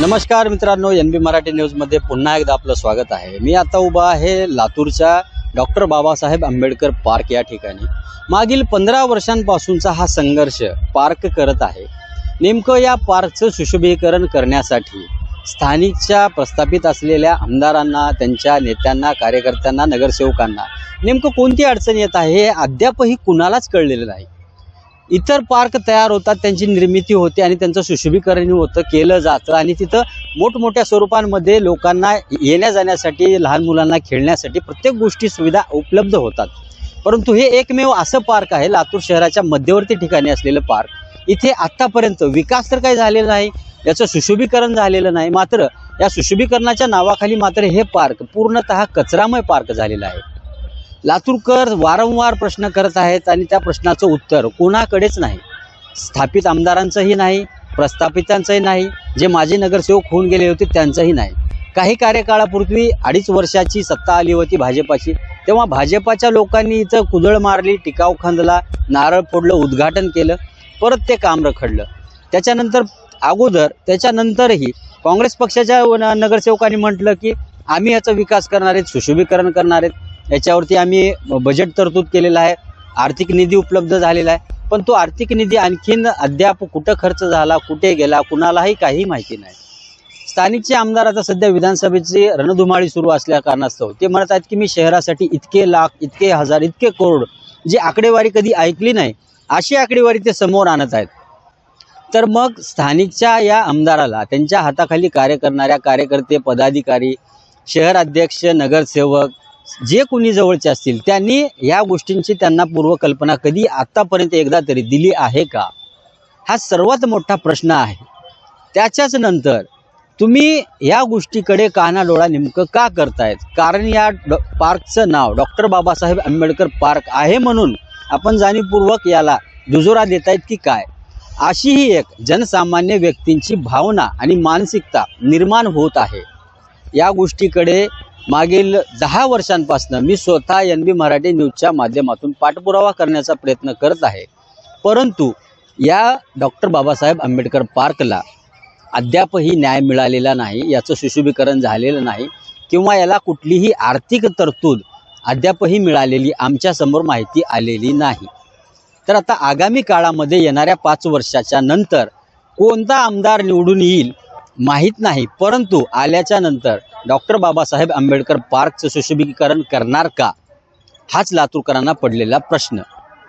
नमस्कार मित्रांनो एन बी मराठी न्यूजमध्ये पुन्हा एकदा आपलं स्वागत आहे. मी आता उभा आहे लातूरच्या डॉक्टर बाबासाहेब आंबेडकर पार्क या ठिकाणी. मागील पंधरा वर्षांपासूनचा हा संघर्ष पार्क करत आहे. नेमकं या पार्कचं सुशोभीकरण करण्यासाठी स्थानिकच्या प्रस्थापित असलेल्या आमदारांना त्यांच्या नेत्यांना कार्यकर्त्यांना नगरसेवकांना नेमकं कोणती अडचण येत आहे हे अद्यापही कुणालाच कळलेलं नाही. इतर पार्क तयार होतात त्यांची निर्मिती होते आणि त्यांचं सुशोभीकरण होतं केलं जातं. आणि तिथं मोठमोठ्या स्वरूपांमध्ये लोकांना येण्या जाण्यासाठी लहान मुलांना खेळण्यासाठी प्रत्येक गोष्टी सुविधा उपलब्ध होतात. परंतु हे एकमेव असं पार्क आहे लातूर शहराच्या मध्यवर्ती ठिकाणी असलेलं पार्क. इथे आत्तापर्यंत विकास तर काही झालेला नाही याचं सुशोभीकरण झालेलं नाही मात्र या सुशोभीकरणाच्या नावाखाली मात्र हे पार्क पूर्णतः कचरामय पार्क झालेलं आहे. लातूरकर वारंवार प्रश्न करत आहेत आणि त्या प्रश्नाचं उत्तर कोणाकडेच नाही. स्थापित आमदारांचंही नाही प्रस्थापितांचंही नाही जे माजी नगरसेवक होऊन गेले होते त्यांचंही नाही. काही कार्यकाळापूर्वी अडीच वर्षाची सत्ता आली होती भाजपाची. तेव्हा भाजपाच्या लोकांनी इथं कुदळ मारली टिकाव खांदला नारळ फोडलं उद्घाटन केलं परत ते काम रखडलं. त्याच्यानंतर अगोदर त्याच्यानंतरही काँग्रेस पक्षाच्या न- नगरसेवकांनी म्हटलं की आम्ही याचा विकास करणार आहेत सुशोभीकरण करणार आहेत. याच्यावरती आम्ही बजेट तरतूद केलेला आहे. आर्थिक निधी उपलब्ध झालेला आहे. पण तो आर्थिक निधी आणखीन अद्याप कुठं खर्च झाला कुठे गेला कुणालाही काही माहिती नाही. स्थानिकचे आमदार आता सध्या विधानसभेची रणधुमाळी सुरू असल्या कारणास्तव. ते म्हणत आहेत की मी शहरासाठी इतके लाख इतके हजार इतके करोड जी आकडेवारी कधी ऐकली नाही अशी आकडेवारी ते समोर आणत आहेत. तर मग स्थानिकच्या या आमदाराला त्यांच्या हाताखाली कार्य करणाऱ्या कार्यकर्ते पदाधिकारी शहर अध्यक्ष नगरसेवक जे कोणी जवळचे असतील त्यांनी या गोष्टींची त्यांना पूर्वकल्पना कधी आत्तापर्यंत एकदा तरी दिली आहे का? हा सर्वात मोठा प्रश्न आहे. त्याच्याच नंतर तुम्ही या गोष्टीकडे काना डोळा नेमकं का करतायत? कारण या डॉ पार्कचं नाव डॉक्टर बाबासाहेब आंबेडकर पार्क आहे म्हणून आपण जाणीवपूर्वक याला दुजोरा देतायत की काय? अशी ही एक जनसामान्य व्यक्तींची भावना आणि मानसिकता निर्माण होत आहे. या गोष्टीकडे मागील दहा वर्षांपासून मी स्वतः एन बी मराठी न्यूजच्या माध्यमातून पाठपुरावा करण्याचा प्रयत्न करत आहे. परंतु या डॉक्टर बाबासाहेब आंबेडकर पार्कला अद्यापही न्याय मिळालेला नाही याचं सुशोभीकरण झालेलं नाही किंवा याला कुठलीही आर्थिक तरतूद अद्यापही मिळालेली आमच्यासमोर माहिती आलेली नाही. तर आता आगामी काळामध्ये येणाऱ्या पाच वर्षाच्या नंतर कोणता आमदार निवडून येईल माहीत नाही परंतु आल्याच्यानंतर डॉक्टर बाबासाहेब आंबेडकर पार्कचं सुशोभीकरण करणार का? हाच लातूरकरांना पडलेला प्रश्न.